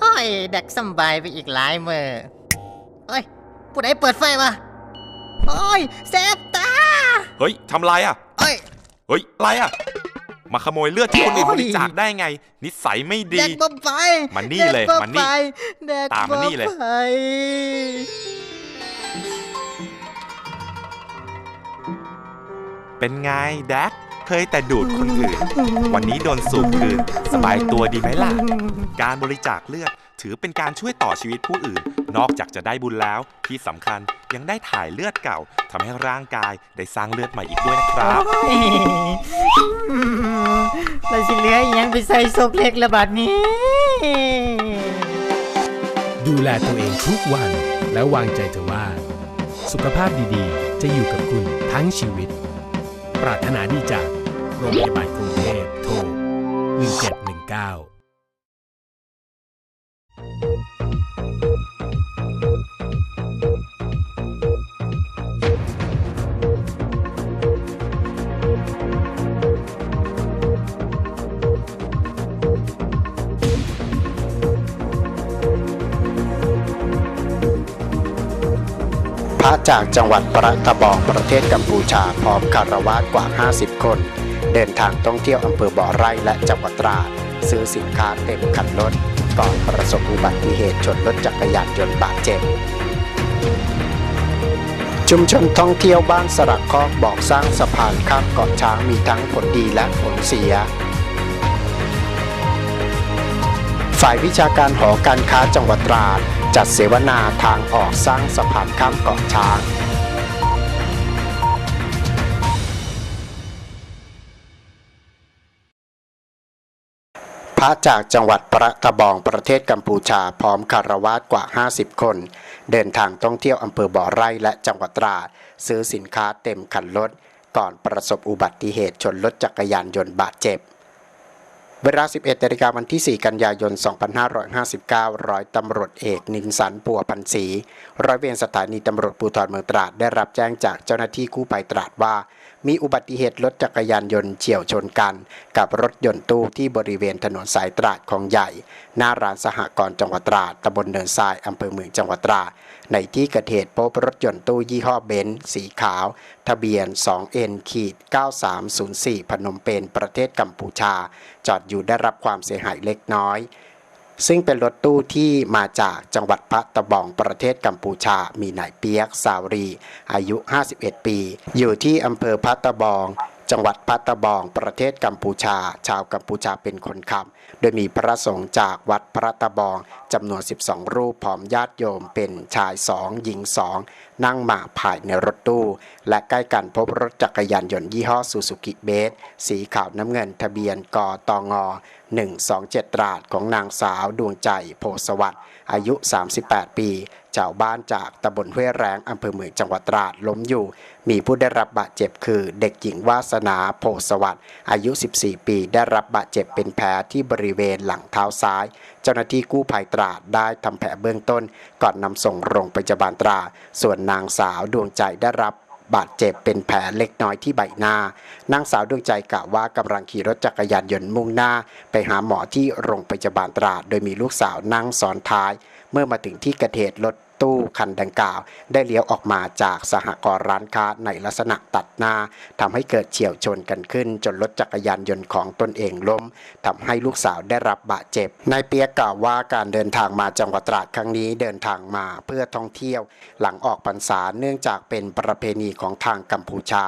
โอ้ยดักสำบายไปอีกหลายมือเฮ้ยผู้ใดเปิดไฟวะโอ้ยแสบตาเฮ้ยทำไรอะ เอ้ยเฮ้ยอะไรอะ มาขโมยเลือดที่คนอื่นโอ้บยริจาคได้ไง นิสัยไม่แดดีกบ่ไปมานี่เลยแดกบ่มานี่ไปแดกตามมานี่เลยบ่ไปเป็นไงแดก เคยแต่ดูดคนอื่น วันนี้โดนสูบคืน สบายตัวดีไหมล่ะ การบริจาคเลือดถือเป็นการช่วยต่อชีวิตผู้อื่น นอกจากจะได้บุญแล้ว ที่สำคัญยังได้ถ่ายเลือดเก่าทำให้ร่างกายได้สร้างเลือดใหม่อีกด้วยนะครับโอ้ยเราสิเหลืออีหยังไปใส่ศพเล็กละบาดนี้ ดูแลตัวเองทุกวัน แล้ววางใจเถอะว่า สุขภาพดีๆ จะอยู่กับคุณทั้งชีวิต ปรารถนาดีจาก โรงพยาบาลกรุงเทพโทร1719พระจากจังหวัดประตะบองประเทศกัมพูชาพร้อมคารวาสกว่า 50 คน ดินทางท่องเที่ยวอำเภอบ่อไร่และจังหวัดตราดซื้อสินค้าเต็มคันรถก่อนประสบอุบัติเหตุชนรถจักรยานยนต์บาดเจ็บชุมชนท่องเที่ยวบ้านสระคอกบอกสร้างสะพานข้ามเกาะช้างมีทั้งผลดีและผลเสีย ฝ่ายวิชาการหอการค้าจังหวัดตราดจัดเสวนาทางออกสร้างสะพานข้ามเกาะช้าง พระจากจังหวัดประตะบองประเทศกัมพูชาพร้อมคารวาสกว่า 50 คน เดินทางท่องเที่ยวอำเภอบ่อไร่และจังหวัดตราดซื้อสินค้าเต็มคันรถก่อนประสบอุบัติเหตุชนรถจักรยานยนต์บาดเจ็บ เวลา 11นาฬิกาวันที่ 4 กันยายน 2559 ร้อยตำรวจเอกนินสันปัวพันศรีร้อยเวรสถานีตำรวจภูธรเมืองตราดได้รับแจ้งจากเจ้าหน้าที่กู้ภัยตราดว่า มีอุบัติเหตุรถจักรยานยนต์เฉียวชนกัน กับรถยนต์ตู้ที่บริเวณถนนสายตราดของใหญ่ หน้าร้านสหกรณ์จังหวัดตราดตำบลเนินทรายอำเภอเมืองจังหวัดตราดในที่เกิดเหตุพบรถยนต์ตู้ยี่ห้อเบนซ์สีขาว ทะเบียน 2N ขีด9304 พนมเปญประเทศกัมพูชา จอดอยู่ได้รับความเสียหายเล็กน้อย ซึ่งเป็นรถตู้ที่มาจากจังหวัดพะตะบองประเทศกัมพูชา มีนายเปียกสาวรี อายุ 51 ปี อยู่ที่อำเภอพะตะบอง จังหวัดพัตะบองประเทศกัมพูชา ชาวกัมพูชาเป็นคนขับ โดยมีพระสงฆ์จากวัดพระตะบองจำนวน 12 รูปพร้อมญาติโยมเป็นชายสองหญิงสองนั่งมาภายในรถตู้ และใกล้กันพบรถจักรยานยนต์ยี่ห้อซูซูกิเบสสีขาวน้ำเงินทะเบียนกตง127ตราดของนางสาวดวงใจโพสวัสดิ์อายุ 38 ปี ชาวบ้านจากตำบลห้วยแรงอำเภอเมืองจังหวัดตราดล้มอยู่ มีผู้ได้รับบาดเจ็บคือเด็กหญิงวาสนาโพสวัสดิ์อายุ 14 ปี ได้รับบาดเจ็บเป็นแผลที่บริเวณหลังเท้าซ้าย เจ้าหน้าที่กู้ภัยตราดได้ทำแผลเบื้องต้น ก่อนนำส่งโรงพยาบาลตราดส่วนนางสาวดวงใจได้รับบาดเจ็บเป็นแผลเล็กน้อยที่ใบหน้า นางสาวดวงใจกล่าวว่ากำลังขี่รถจักรยานยนต์มุ่งหน้า ไปหาหมอที่โรงพยาบาลตราด โดยมีลูกสาวนั่งซ้อนท้าย เมื่อมาถึงที่เกิดเหตุรถ ตู้คันดังกล่าว ได้เลี้ยวออกมาจากสหกรณ์ร้านค้าในลักษณะตัดหน้าทำให้เกิดเฉียวชนกันขึ้น จนรถจักรยานยนต์ของตนเองล้มทำให้ลูกสาวได้รับบาดเจ็บนายเปียกกล่าวว่าการเดินทางมาจังหวัดตราดครั้งนี้เดินทางมาเพื่อท่องเที่ยว หลังออกพรรษาเนื่องจากเป็นประเพณีของทางกัมพูชา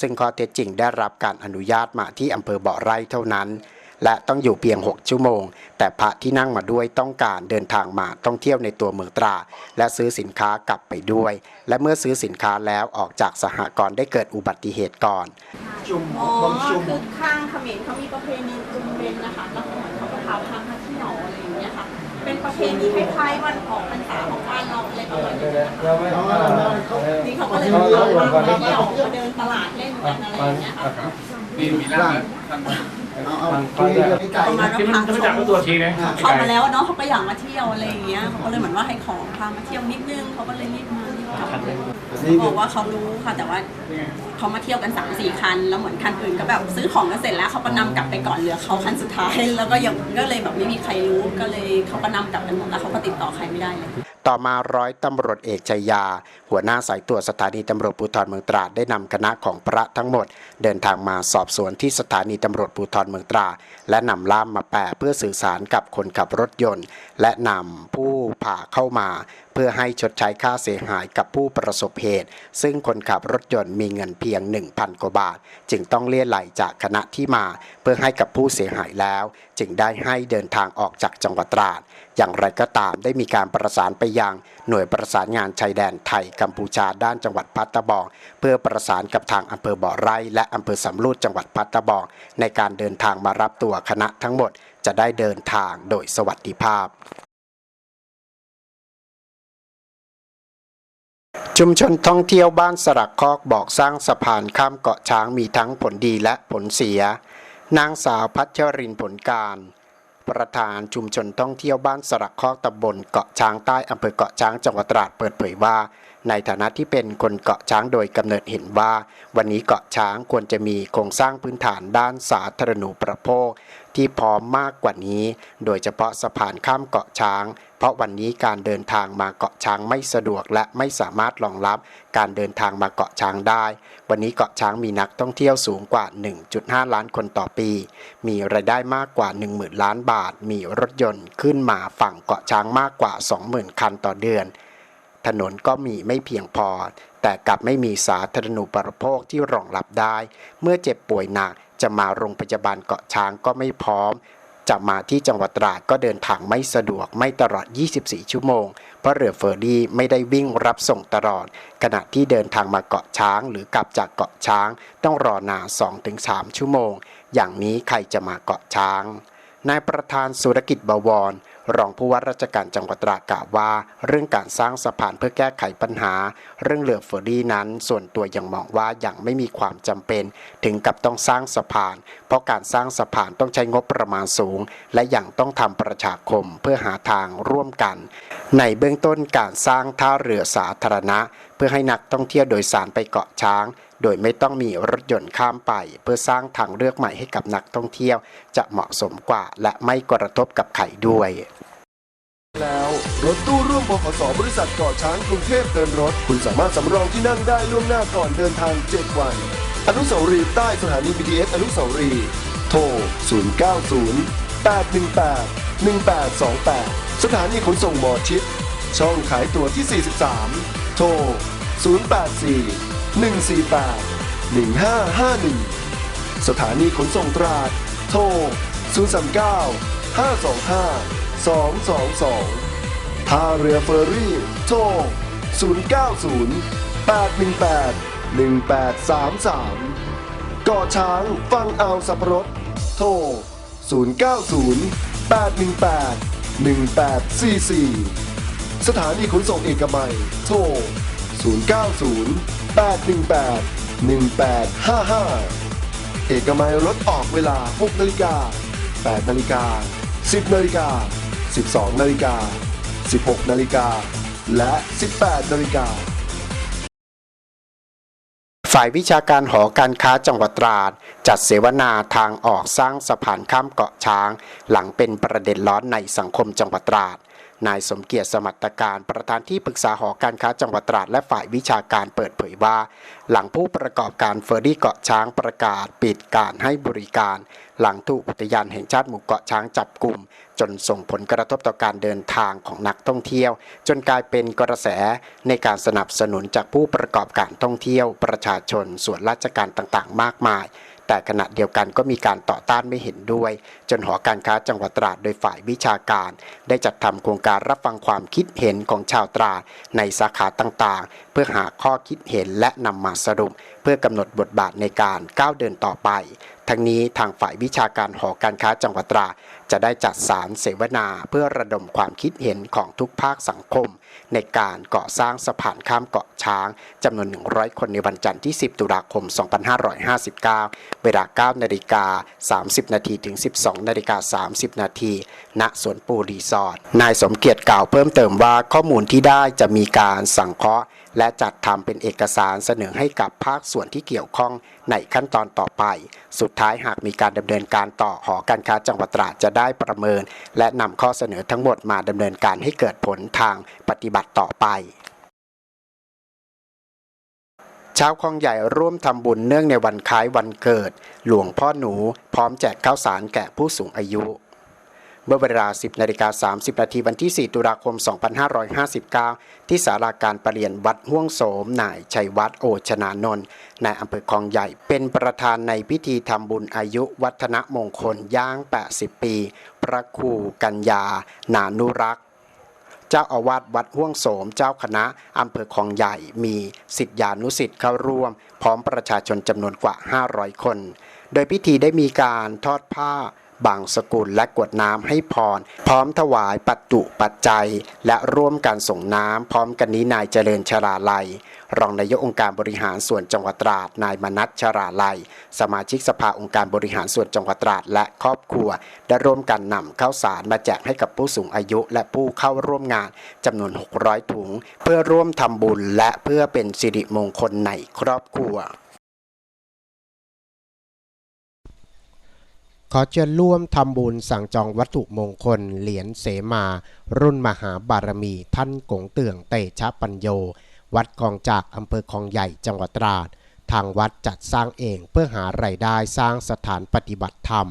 ซึ่งข้อเท็จจริงได้รับการอนุญาตมาที่อำเภอบ่อไร่เท่านั้น และต้องอยู่เพียง 6 ชั่วโมง แต่พระที่นั่งมาด้วยต้องการเดินทางมาท่องเที่ยวในตัวเมืองตราดและซื้อสินค้ากลับไปด้วย และเมื่อซื้อสินค้าแล้วออกจากสหกรณ์ได้เกิดอุบัติเหตุก่อน จุ่มอ๋อบางจุ่มคือข้างเขมรเขามีประเพณีจุมเบนนะคะแล้วเหมือนเขาก็พาพามาเที่ยวอะไรอย่างเงี้ยค่ะ เป็นประเพณีคล้ายๆวันออกพรรษาของบ้านเราอะไรประมาณนี้นะคะเราไม่เอาเราเขานี่เขาก็เลยมาพามาเที่ยวมาเดินตลาดเล่นกันอะไรอย่างเงี้ยค่ะ มีมีร่าง เอาเอาคุยกับพี่ไก่ประมาณที่มันจะมาจากตัวทีนะเข้ามาแล้วเนาะเขาก็อยากมาเที่ยวอะไรอย่างเงี้ยเขาก็เลยเหมือนว่าให้ของพามาเที่ยวนิดนึงเขาก็เลยรีบมาที่นี่บอกว่าเขารู้ค่ะแต่ว่าเขามาเที่ยวกัน3ามสี่คัน แล้วเหมือนคันอื่นก็แบบซื้อของกันเสร็จแล้วเขาก็นำกลับไปก่อนเหลือเขาคันสุดท้าย แล้วก็ยังก็เลยแบบไม่มีใครรู้ก็เลยเขาก็นำกลับกันหมดแล้วเขาก็ติดต่อใครไม่ได้เลย ต่อมาร้อยตำรวจเอกชัยยา หัวหน้าสายตรวจสถานีตำรวจภูธรเมืองตราดได้นำคณะของพระทั้งหมด เดินทางมาสอบสวนที่สถานีตำรวจภูธรเมืองตราดและนำล่ามมาแปะเพื่อสื่อสารกับคนขับรถยนต์ และนำผู้ผ่าเข้ามา เพื่อให้ชดใช้ค่าเสียหายกับผู้ประสบเหตุ ซึ่งคนขับรถยนต์มีเงินเพียง 1,000 กว่าบาท จึงต้องเลี่ยไหลจากคณะที่มา เพื่อให้กับผู้เสียหายแล้ว จึงได้ให้เดินทางออกจากจังหวัดตราด อย่างไรก็ตามได้มีการประสานไปยังหน่วยประสานงานชายแดนไทยกัมพูชาด้านจังหวัดพัตตาบองเพื่อประสานกับทางอำเภอบ่อไร่และอำเภอสำรูดจังหวัดพัตตาบองในการเดินทางมารับตัวคณะทั้งหมดจะได้เดินทางโดยสวัสดิภาพ ชุมชนท่องเที่ยวบ้านสลักคอกบอกสร้างสะพานข้ามเกาะช้างมีทั้งผลดีและผลเสีย นางสาวพัชรินผลการ ประธานชุมชนท่องเที่ยวบ้านสลักคอกตำบลเกาะช้างใต้อำเภอเกาะช้างจังหวัดตราดเปิดเผยว่า ในฐานะที่เป็นคนเกาะช้างโดยกำเนิดเห็นว่า วันนี้เกาะช้างควรจะมีโครงสร้างพื้นฐานด้านสาธารณูปโภค ที่พร้อมมากกว่านี้ โดยเฉพาะสะพานข้ามเกาะช้าง เพราะวันนี้การเดินทางมาเกาะช้างไม่สะดวกและไม่สามารถรองรับการเดินทางมาเกาะช้างได้ วันนี้เกาะช้างมีนักท่องเที่ยวสูงกว่า 1.5 ล้านคนต่อปี มีรายได้มากกว่า 10,000 ล้านบาท มีรถยนต์ขึ้นมาฝั่งเกาะช้างมากกว่า 20,000 คันต่อเดือนถนนก็มีไม่เพียงพอ แต่กลับไม่มีสาธารณูปโภคที่รองรับได้ เมื่อเจ็บป่วยหนัก จะมาโรงพยาบาลเกาะช้างก็ไม่พร้อม จะมาที่จังหวัดตราดก็เดินทางไม่สะดวกไม่ตลอด 24 ชั่วโมง เพราะเรือเฟอร์รี่ไม่ได้วิ่งรับส่งตลอด ขณะที่เดินทางมาเกาะช้าง หรือกลับจากเกาะช้าง ต้องรอนาน 2-3 ชั่วโมง อย่างนี้ใครจะมาเกาะช้างนายประธานสุรกิจบวร รองผู้ว่าราชการจังหวัดตรากล่าวว่า เรื่องการสร้างสะพานเพื่อแก้ไขปัญหา เรื่องเรือเฟอร์รี่นั้น ส่วนตัวยังมองว่ายังไม่มีความจำเป็น ถึงกับต้องสร้างสะพาน เพราะการสร้างสะพานต้องใช้งบประมาณสูง และยังต้องทำประชาคมเพื่อหาทางร่วมกัน ในเบื้องต้นการสร้างท่าเรือสาธารณะ พื่อให้นักท่องเที่ยวโดยสารไปเกาะช้าง โดยไม่ต้องมีรถยนต์ข้ามไป เพื่อสร้างทางเลือกใหม่ให้กับนักท่องเที่ยว จะเหมาะสมกว่าและไม่กระทบกับใครด้วยแล้วรถตู้ร่วมบขสบริษัทเกาะช้างกรุงเทพเดินรถ คุณสามารถสำรองที่นั่งได้ล่วงหน้าก่อนเดินทาง 7 วัน อนุสาวรีย์ใต้สถานี BTS อนุสาวรีย์โทร 090 818 1828 สถานีขนส่งหมอชิด ช่องขายตั๋วที่ 43 โทร 084 148 1551 สถานีขนส่งตราด โทร 039 525 222 ท่าเรือเฟอร์รี่ โทร 090 818 1833 เกาะช้างฟังเอาสับปะรด โทร 090 818 1844 สถานีขนส่งเอกมัย โทร 090 818 1855 เอกมัยรถออกเวลา 6 นาฬิกา 8 นาฬิกา 10 นาฬิกา 12 นาฬิกา 16 นาฬิกา และ 18 นาฬิกาฝ่ายวิชาการหอการค้าจังหวัดตราด จัดเสวนาทางออกสร้างสะพานข้ามเกาะช้าง หลังเป็นประเด็นร้อนในสังคมจังหวัดตราด นายสมเกียรติสมัตการประธานที่ปรึกษาหอการค้าจังหวัดตราดและฝ่ายวิชาการเปิดเผยว่า หลังผู้ประกอบการเฟอร์รี่เกาะช้างประกาศปิดการให้บริการ หลังถูกอุทยานแห่งชาติหมู่เกาะช้างจับกลุ่ม จนส่งผลกระทบต่อการเดินทางของนักท่องเที่ยว จนกลายเป็นกระแสในการสนับสนุนจากผู้ประกอบการท่องเที่ยว ประชาชนส่วนราชการต่างๆ มากมาย แต่ขณะเดียวกันก็มีการต่อต้านไม่เห็นด้วย จนหอการค้าจังหวัดตราดโดยฝ่ายวิชาการ ได้จัดทำโครงการรับฟังความคิดเห็นของชาวตราดในสาขาต่างๆ เพื่อหาข้อคิดเห็นและนำมาสรุป เพื่อกำหนดบทบาทในการก้าวเดินต่อไป ทั้งนี้ทางฝ่ายวิชาการหอการค้าจังหวัดตรา จะได้จัดสารเสวนาเพื่อระดมความคิดเห็นของทุกภาคสังคม ในการก่อสร้างสะพานข้ามเกาะช้างจำนวน 100 คนในวันจันทร์ที่ 10 ตุลาคม 2559 เวลา 9 นาฬิกา 30 นาทีถึง 12 นาฬิกา 30 นาทีณสวนปูรีสอร์ทนายสมเกียรติกล่าวเพิ่มเติมว่าข้อมูลที่ได้จะมีการสังเคราะห์ และจัดทำเป็นเอกสารเสนอให้กับภาคส่วนที่เกี่ยวข้องในขั้นตอนต่อไป สุดท้ายหากมีการดำเนินการต่อหอการค้าจังหวัดตราดจะได้ประเมิน และนำข้อเสนอทั้งหมดมาดำเนินการให้เกิดผลทางปฏิบัติต่อไปชาวคลองใหญ่ร่วมทำบุญเนื่องในวันคล้ายวันเกิด หลวงพ่อหนู พร้อมแจกข้าวสารแก่ผู้สูงอายุ เมื่อเวลา 10นาฬิกา30นาทีวันที่ 4 ตุลาคม 2559 ที่ศาลาการประเรียนวัดห่วงโสมนายชัยวัฒน์โอชนานนท์นายอำเภอคลองใหญ่เป็นประธานในพิธีทำบุญอายุวัฒนมงคลย่าง 80 ปี พระครูกัญญา นานุรักษ์เจ้าอาวาสวัดห่วงโสม เจ้าคณะอำเภอคลองใหญ่มีสิทธิานุสิทธิ์เข้าร่วม พร้อมประชาชนจำนวนกว่า 500 คน โดยพิธีได้มีการทอดผ้า บางสกุลและกวดน้ำให้พร พร้อมถวายปัจจุปัจจัย และร่วมการส่งน้ำพร้อมกันนี้นายเจริญชราลัย รองนายกองค์การบริหารส่วนจังหวัดตราดนายมนัสชราลัย สมาชิกสภาองค์การบริหารส่วนจังหวัดตราดและครอบครัว ได้ร่วมกันนำข้าวสารมาแจกให้กับผู้สูงอายุ และผู้เข้าร่วมงานจำนวน 600 ถุง เพื่อร่วมทำบุญและเพื่อเป็นสิริมงคลในครอบครัว ขอเชิญร่วมทำบุญสั่งจองวัตถุมงคลเหรียญเสมา รุ่นมหาบารมี ท่านกงเตื่องเตชะปัญโย วัดกองจากอำเภอคลองใหญ่จังหวัดตราด ทางวัดจัดสร้างเองเพื่อหารายได้สร้างสถานปฏิบัติธรรม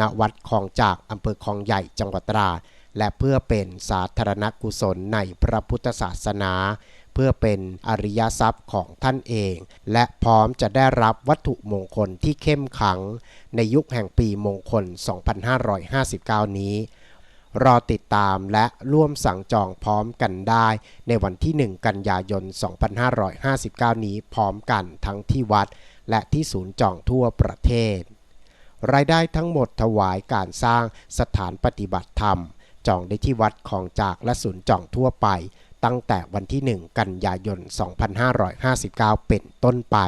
ณวัดคลองจากอำเภอคลองใหญ่จังหวัดตราด และเพื่อเป็นสาธารณกุศลในพระพุทธศาสนา เพื่อเป็นอริยทรัพย์ของท่านเอง และพร้อมจะได้รับวัตถุมงคลที่เข้มขัง ในยุคแห่งปีมงคล 2559 นี้ รอติดตามและร่วมสั่งจองพร้อมกันได้ ในวันที่ 1 กันยายน 2559 นี้พร้อมกันทั้งที่วัด และที่ศูนย์จองทั่วประเทศ รายได้ทั้งหมดถวายการสร้างสถานปฏิบัติธรรมจองได้ที่วัดของจากและศูนย์จองทั่วไป ตั้งแต่วันที่ 1 กันยายน 2559 เป็นต้นไป